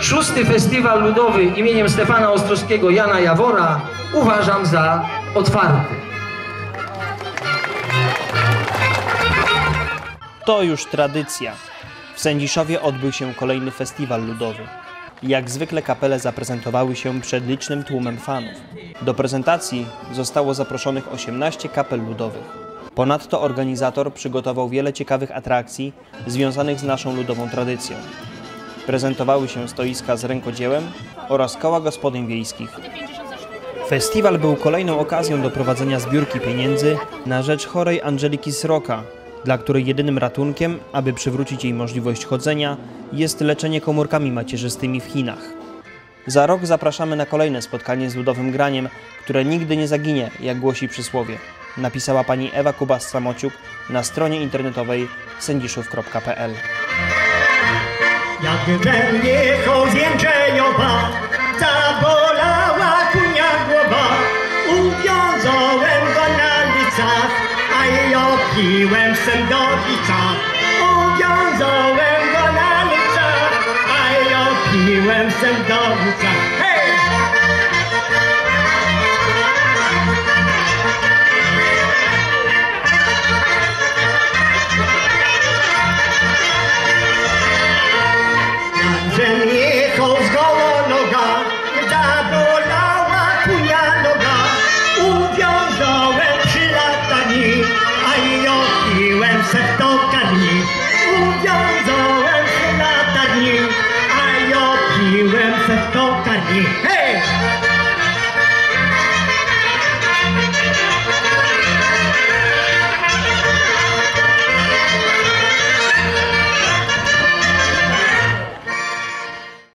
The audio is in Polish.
szósty festiwal ludowy imieniem Stefana Ostrowskiego Jana Jawora uważam za otwarty. To już tradycja. W Sędziszowie odbył się kolejny festiwal ludowy. Jak zwykle kapele zaprezentowały się przed licznym tłumem fanów. Do prezentacji zostało zaproszonych 18 kapel ludowych. Ponadto organizator przygotował wiele ciekawych atrakcji związanych z naszą ludową tradycją. Prezentowały się stoiska z rękodziełem oraz koła gospodyń wiejskich. Festiwal był kolejną okazją do prowadzenia zbiórki pieniędzy na rzecz chorej Angeliki Sroka, dla której jedynym ratunkiem, aby przywrócić jej możliwość chodzenia, jest leczenie komórkami macierzystymi w Chinach. Za rok zapraszamy na kolejne spotkanie z ludowym graniem, które nigdy nie zaginie, jak głosi przysłowie. Napisała pani Ewa Kubas-Samociuk na stronie internetowej sędziszów.pl. Jak we mnie chodzięczejowa, zabolała kunia głowa. Uwiązałem go na licach, a jej opiłem sędowica. Uwiązałem go na licach, a jej opiłem sędowica. se v to tokarni, uwiązałem się na tarni, a jo, piłem se to tokarni.